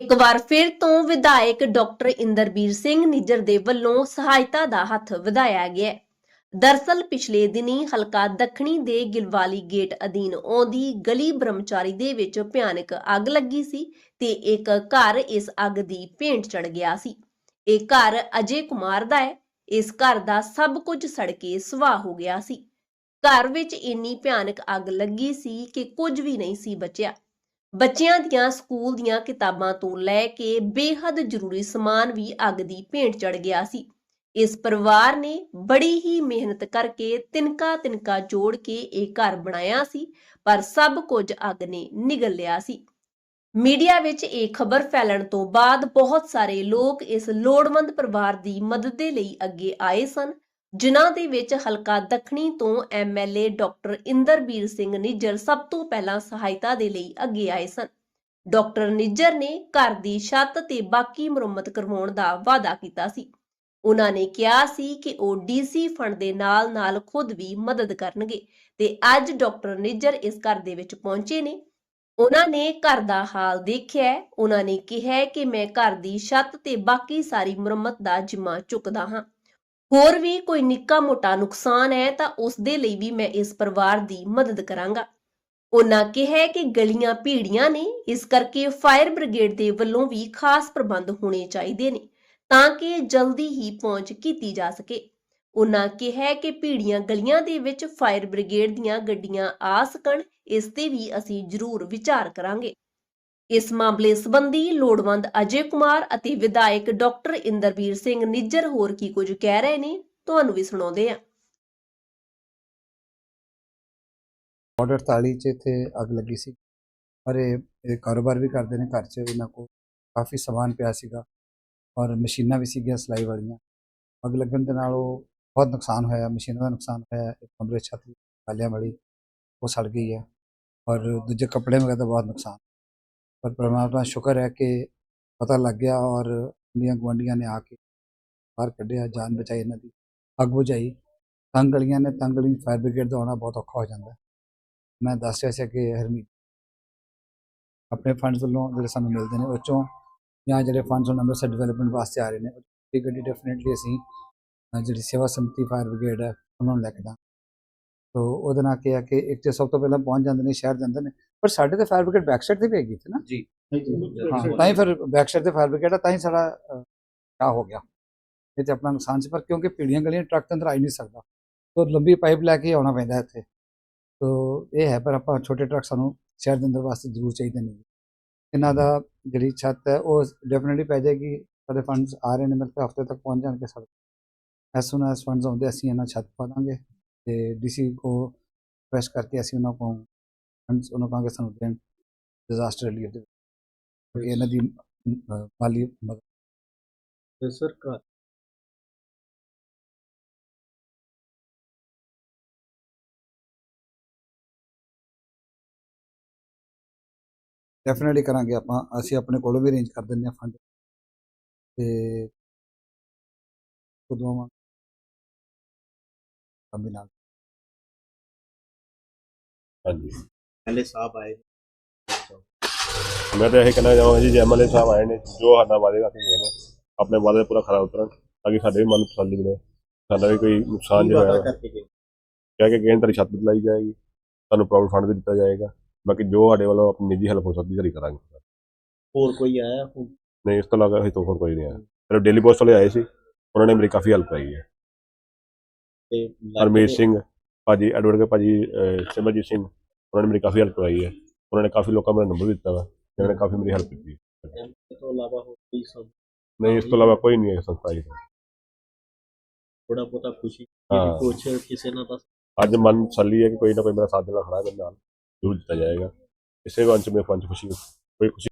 ਇੱਕ ਵਾਰ ਫਿਰ ਤੋਂ ਵਿਧਾਇਕ ਡਾਕਟਰ ਇੰਦਰਬੀਰ ਸਿੰਘ ਨਿੱਜਰ ਦੇ ਵੱਲੋਂ ਸਹਾਇਤਾ ਦਾ ਹੱਥ ਵਧਾਇਆ ਗਿਆ ਹੈ। ਦਰਸਲ ਪਿਛਲੇ ਦਿਨੀ ਹਲਕਾ ਦੱਖਣੀ ਦੇ ਗਿਲਵਾਲੀ ਗੇਟ ਅਧੀਨ ਆਉਂਦੀ ਗਲੀ ਬ੍ਰਹਮਚਾਰੀ ਦੇ ਵਿੱਚ ਭਿਆਨਕ ਅੱਗ ਲੱਗੀ ਸੀ ਤੇ ਇੱਕ ਘਰ ਇਸ ਅੱਗ ਦੀ ਭੇਂਟ ਚੜ ਗਿਆ ਸੀ। ਇਹ ਘਰ ਅਜੇ ਕੁਮਾਰ ਦਾ ਹੈ। ਇਸ ਘਰ ਦਾ ਸਭ ਕੁਝ ਸੜ ਕੇ ਸੁਆਹ ਹੋ ਗਿਆ ਸੀ। ਘਰ ਵਿੱਚ ਇੰਨੀ ਭਿਆਨਕ ਅੱਗ ਲੱਗੀ ਸੀ ਕਿ ਕੁਝ ਵੀ ਨਹੀਂ ਸੀ ਬਚਿਆ। ਬੱਚਿਆਂ ਦੀਆਂ ਸਕੂਲ ਦੀਆਂ ਕਿਤਾਬਾਂ ਤੋਂ ਲੈ ਕੇ ਬੇਹੱਦ ਜ਼ਰੂਰੀ ਸਮਾਨ ਵੀ ਅੱਗ ਦੀ ਭੇਂਟ ਚੜ ਗਿਆ ਸੀ। ਇਸ ਪਰਿਵਾਰ ਨੇ ਬੜੀ ਹੀ ਮਿਹਨਤ ਕਰਕੇ ਤਿਨਕਾ ਤਿਨਕਾ ਜੋੜ ਕੇ ਇਹ ਘਰ ਬਣਾਇਆ ਸੀ, ਪਰ ਸਭ ਕੁਝ ਅੱਗ ਨੇ ਨਿਗਲ ਲਿਆ ਸੀ। ਮੀਡੀਆ ਵਿੱਚ ਇਹ ਖਬਰ ਫੈਲਣ ਤੋਂ ਬਾਅਦ ਬਹੁਤ ਸਾਰੇ ਲੋਕ ਇਸ ਲੋੜਵੰਦ ਪਰਿਵਾਰ ਦੀ ਮਦਦ ਦੇ ਲਈ ਅੱਗੇ ਆਏ ਸਨ। ਜਿਨ੍ਹਾਂ ਦੇ ਵਿੱਚ ਹਲਕਾ ਦੱਖਣੀ ਤੋਂ ਐਮਐਲਏ ਡਾਕਟਰ ਇੰਦਰਬੀਰ ਸਿੰਘ ਨਿੱਜਰ ਸਭ ਤੋਂ ਪਹਿਲਾਂ ਸਹਾਇਤਾ ਦੇ ਲਈ ਅੱਗੇ ਆਏ ਸਨ। ਡਾਕਟਰ ਨਿੱਜਰ ਨੇ ਘਰ ਦੀ ਛੱਤ ਤੇ ਬਾਕੀ ਮੁਰੰਮਤ ਕਰਵਾਉਣ ਦਾ ਵਾਅਦਾ ਕੀਤਾ ਸੀ। ਉਹਨਾਂ ਨੇ ਕਿਹਾ ਸੀ ਕਿ ਉਹ ਡੀਸੀ ਫੰਡ ਦੇ ਨਾਲ-ਨਾਲ ਖੁਦ ਵੀ ਮਦਦ ਕਰਨਗੇ ਤੇ ਅੱਜ ਡਾਕਟਰ ਨਿੱਜਰ ਇਸ ਘਰ ਦੇ ਵਿੱਚ ਪਹੁੰਚੇ ਨੇ। ਉਹਨਾਂ ਨੇ ਘਰ ਦਾ ਹਾਲ ਦੇਖਿਆ। ਉਹਨਾਂ ਨੇ ਕਿਹਾ ਕਿ ਮੈਂ ਘਰ ਦੀ ਛੱਤ ਤੇ ਬਾਕੀ ਸਾਰੀ ਮੁਰੰਮਤ ਦਾ ਜ਼ਿੰਮਾ ਚੁੱਕਦਾ ਹਾਂ। ਹੋਰ ਵੀ ਕੋਈ ਨਿੱਕਾ ਮੋਟਾ ਨੁਕਸਾਨ ਹੈ ਤਾਂ ਉਸ ਦੇ ਲਈ ਵੀ ਮੈਂ ਇਸ ਪਰਿਵਾਰ ਦੀ ਮਦਦ ਕਰਾਂਗਾ। ਉਹਨਾਂ ਕਿਹਾ ਕਿ ਗਲੀਆਂ ਭੀੜੀਆਂ ਨੇ, ਇਸ ਕਰਕੇ ਫਾਇਰ ਬ੍ਰਿਗੇਡ ਦੇ ਵੱਲੋਂ ਵੀ ਖਾਸ ਪ੍ਰਬੰਧ ਹੋਣੇ ਚਾਹੀਦੇ ਨੇ, ਤਾਂ ਕਿ ਜਲਦੀ ਹੀ ਪਹੁੰਚ ਕੀਤੀ ਜਾ ਸਕੇ। ਉਹਨਾਂ ਕਿਹਾ ਕਿ ਭੀੜੀਆਂ ਗਲੀਆਂ ਦੇ ਵਿੱਚ ਫਾਇਰ ਬ੍ਰਿਗੇਡ ਦੀਆਂ ਗੱਡੀਆਂ ਆ ਸਕਣ, ਇਸ ਤੇ ਵੀ ਅਸੀਂ ਜ਼ਰੂਰ ਵਿਚਾਰ ਕਰਾਂਗੇ। ਇਸ ਮਾਮਲੇ ਸੰਬੰਧੀ ਲੋੜਵੰਦ ਅਜੇ ਕੁਮਾਰ ਅਤੇ ਵਿਧਾਇਕ ਡਾਕਟਰ ਇੰਦਰਬੀਰ ਸਿੰਘ ਨਿੱਜਰ ਹੋਰ ਕੀ ਕੁਝ ਕਹਿ ਰਹੇ ਨੇ, ਤੁਹਾਨੂੰ ਵੀ ਸੁਣਾਉਂਦੇ ਆ ਆਰਡਰ 48 ਚ ਇੱਥੇ ਅੱਗ ਲੱਗੀ ਸੀ। ਪਰ ਇਹ ਕਾਰੋਬਾਰ ਵੀ ਕਰਦੇ ਨੇ ਘਰ 'ਚ, ਇਹਨਾਂ ਕੋਲ ਕਾਫੀ ਸਮਾਨ ਪਿਆ ਸੀਗਾ ਔਰ ਮਸ਼ੀਨਾਂ ਵੀ ਸੀਗੀਆਂ ਸਿਲਾਈ ਵਾਲੀਆਂ। ਅੱਗ ਲੱਗਣ ਦੇ ਨਾਲ ਉਹ ਬਹੁਤ ਨੁਕਸਾਨ ਹੋਇਆ, ਮਸ਼ੀਨਾਂ ਦਾ ਨੁਕਸਾਨ ਹੋਇਆ, ਇੱਕ ਕਮਰੇ ਛੱਤ ਕਾਲਿਆਂ ਵਾਲੀ ਉਹ ਸੜ ਗਈ ਹੈ ਔਰ ਦੂਜੇ ਕੱਪੜੇ ਵਗੈਰਾ ਦਾ ਬਹੁਤ ਨੁਕਸਾਨ। ਪਰ ਪਰਮਾਤਮਾ ਸ਼ੁਕਰ ਹੈ ਕਿ ਪਤਾ ਲੱਗ ਗਿਆ ਔਰ ਦੀਆਂ ਗੁਆਂਢੀਆਂ ਨੇ ਆ ਕੇ ਬਾਹਰ ਕੱਢਿਆ, ਜਾਨ ਬਚਾਈ ਇਹਨਾਂ ਦੀ, ਅੱਗ ਬੁਝਾਈ। ਤੰਗ ਗਲੀਆਂ ਨੇ ਤੰਗ ਗਲੀ ਫਾਇਰ ਬ੍ਰਿਗੇਡ ਦਾ ਆਉਣਾ ਬਹੁਤ ਔਖਾ ਹੋ ਜਾਂਦਾ। ਮੈਂ ਦੱਸ ਰਿਹਾ ਸੀ ਕਿ ਹਰਮੀਤ ਆਪਣੇ ਫੰਡਸ ਵੱਲੋਂ ਜਿਹੜੇ ਸਾਨੂੰ ਮਿਲਦੇ ਨੇ, ਉਹ 'ਚੋਂ ਜਾਂ ਜਿਹੜੇ ਫੰਡਸ ਹੁਣ ਅੰਮ੍ਰਿਤਸਰ ਡਿਵੈਲਪਮੈਂਟ ਵਾਸਤੇ ਆ ਰਹੇ ਨੇ ਇਹ ਗੱਡੀ ਡੈਫੀਨਿਟਲੀ ਅਸੀਂ ਜਿਹੜੀ ਸੇਵਾ ਸਮਿਤੀ ਫਾਇਰ ਬ੍ਰਿਗੇਡ ਹੈ, ਉਹਨਾਂ ਨੂੰ ਲੈ ਕੇ ਦਾਂ ਤੋ ਉਹਦੇ ਨਾਲ ਕੀ ਹੈ ਕਿ ਇੱਕ ਤੇ ਸਭ ਤੋਂ ਪਹਿਲਾਂ ਪਹੁੰਚ ਜਾਂਦੇ ਨੇ, ਸ਼ਹਿਰ ਜਾਂਦੇ ਨੇ ਪਰ ਸਾਡੇ ਤੇ ਫਾਇਰ ਬ੍ਰਿਗੇਡ ਬੈਕ ਸਾਈਡ ਤੇ ਵੀ ਹੈਗੀ ਇੱਥੇ ਨਾ। ਜੀ। ਹਾਂ ਤਾਂ ਹੀ ਫਿਰ ਬੈਕ ਸਾਈਡ ਤੇ ਫਾਇਰ ਬ੍ਰਿਗੇਡ ਹੈ ਤਾਂ ਹੀ ਸਾਡਾ ਕਿਆ ਹੋ ਗਿਆ। ਇਹ ਤੇ ਆਪਣਾ ਨੁਕਸਾਨ ਸੀ ਪਰ ਕਿਉਂਕਿ ਪੀੜੀਆਂ ਗਲੀਆਂ ਟਰੱਕ ਦੇ ਅੰਦਰ ਆ ਹੀ ਨਹੀਂ ਸਕਦਾ। ਤੋ ਲੰਬੀ ਪਾਈਪ ਲੈ ਕੇ ਆਉਣਾ ਪੈਂਦਾ ਇੱਥੇ। ਤੋ ਇਹ ਹੈ ਪਰ ਆਪਾਂ ਛੋਟੇ ਟਰੱਕ ਸਾਨੂੰ ਸ਼ਹਿਰ ਦੇ ਅੰਦਰ ਵਾਸਤੇ ਜ਼ਰੂਰ ਚਾਹੀਦੇ ਨੇ। ਇਹਨਾਂ ਦਾ ਜਿਹੜੀ ਛੱਤ ਹੈ ਉਹ ਡੈਫੀਨਿਟਲੀ ਪੈ ਜਾਏਗੀ। ਸਾਡੇ ਫੰਡਸ ਆ ਰਹੇ ਨੇ ਮੇਰੇ ਕੋਲ ਹਫ਼ਤੇ ਤੱਕ ਪਹੁੰਚ ਜਾਣਗੇ ਸਾਡੇ ਐਸ ਸੂਨ ਐਸ ਫੰਡਸ ਆਉਂਦੇ ਅਸੀਂ ਇਹਨਾਂ ਛੱਤ ਪਾ ਦਾਂਗੇ। ਤੇ ਡੀਸੀ ਕੋ ਰਿਕੁਐਸਟ ਕਰਕੇ ਅਸੀਂ ਉਹਨਾਂ ਕੋਲ ਫੰਡਸ ਉਹਨਾਂ ਕਹਾਂਗੇ ਸਾਨੂੰ ਦੇਣ ਡਿਜ਼ਾਸਟਰ ਰਿਲੀਫ ਦੇ ਕਿਉਂਕਿ ਇਹਨਾਂ ਦੀ ਮਾਲੀ ਮਦਦ ਤੇ ਸਰਕਾਰ ਡੈਫੀਨਿਟਲੀ ਕਰਾਂਗੇ ਆਪਾਂ ਅਸੀਂ ਆਪਣੇ ਕੋਲੋਂ ਵੀ ਅਰੇਂਜ ਕਰ ਦਿੰਦੇ ਹਾਂ ਫੰਡ ਤੇ ਖੁਦਵਾ ਕੰਬੀ ਨਾਲ ਹਾਂਜੀ ਪਹਿਲੇ ਸਾਹਿਬ ਆਏ। ਮੈਂ ਤਾਂ ਇਹ ਕਹਿਣਾ ਚਾਹਾਂਗਾ ਜੀ ਜੇ ਐਮਐਲਏ ਸਾਹਿਬ ਆਏ ਨੇ ਜੋ ਸਾਡਾ ਵਾਅਦੇ ਕਰਕੇ ਗਏ ਨੇ ਆਪਣੇ ਵਾਅਦੇ ਪੂਰਾ ਖਰਾ ਉਤਰਨ ਤਾਂ ਕਿ ਸਾਡੇ ਵੀ ਮਨ ਤਸੱਲੀ ਮਿਲੇ ਸਾਡਾ ਵੀ ਕੋਈ ਨੁਕਸਾਨ ਜਿਹੜਾ ਹੋਇਆ ਕਹਿ ਕੇ ਨੇ, ਤੁਹਾਡੀ ਛੱਤ ਬਦਲਾਈ ਜਾਏਗੀ ਤੁਹਾਨੂੰ ਪ੍ਰੋਵਿਡ ਫੰਡ ਵੀ ਦਿੱਤਾ ਜਾਏਗਾ ਬਾਕੀ ਜੋ ਸਾਡੇ ਵੱਲੋਂ ਆਪਣੀ ਨਿੱਜੀ ਹੈਲਪ ਹੋ ਸਕਦੀ ਸਾਡੀ ਕਰਾਂਗੇ। ਹੋਰ ਕੋਈ ਆਇਆ ਨਹੀਂ ਇਸ ਤੋਂ ਇਲਾਵਾ ਅਸੀਂ ਤੋਂ ਹੋਰ ਕੋਈ ਨਹੀਂ ਆਇਆ। ਫਿਰ ਡੇਲੀ ਪੋਸਟ ਵਾਲੇ ਆਏ ਸੀ ਉਹਨਾਂ ਨੇ ਮੇਰੀ ਕਾਫੀ ਹੈਲਪ ਕਰਾਈ ਹੈ। ਤੇ ਹਰਮੀਤ ਸਿੰਘ ਭਾਜੀ ਐਡਵੋਕੇਟ ਭਾਜੀ ਸਿਮਰਜੀਤ ਸਿੰਘ ਉਹਨਾਂ ਨੇ ਮੇਰੀ ਕਾਫੀ ਹੈਲਪ ਕਰਾਈ ਹੈ ਉਹਨਾਂ ਨੇ ਕਾਫੀ ਲੋਕਾਂ ਨੂੰ ਮੇਰਾ ਨੰਬਰ ਦਿੱਤਾ ਵਾ ਜਿਨ੍ਹਾਂ ਨੇ ਕਾਫੀ ਮੇਰੀ ਹੈਲਪ ਕੀਤੀ ਹੈ। ਇਸ ਤੋਂ ਇਲਾਵਾ ਹੋਰ ਕੋਈ ਸਭ ਨਹੀਂ ਇਸ ਤੋਂ ਇਲਾਵਾ ਕੋਈ ਨਹੀਂ ਹੈ ਸੰਸਥਾ ਜੀ ਥੋੜਾ ਬਹੁਤਾ ਖੁਸ਼ੀ ਹਾਂ। ਕਿ ਕੁਛ ਕਿਸੇ ਨਾਲ ਤਾਂ ਅੱਜ ਮਨ ਤਸੱਲੀ ਹੈ ਕਿ ਕੋਈ ਨਾ ਕੋਈ ਮੇਰਾ ਸਾਥ ਦੇਣਾ ਖੜਾ ਹੈ ਮੇਰੇ ਨਾਲ ਜ਼ਰੂਰ ਦਿੱਤਾ ਜਾਏਗਾ ਇਸੇ ਵੰਚ ਮੇ ਪੰਜ ਖੁਸ਼ੀ ਕੋਈ ਖੁਸ਼ੀ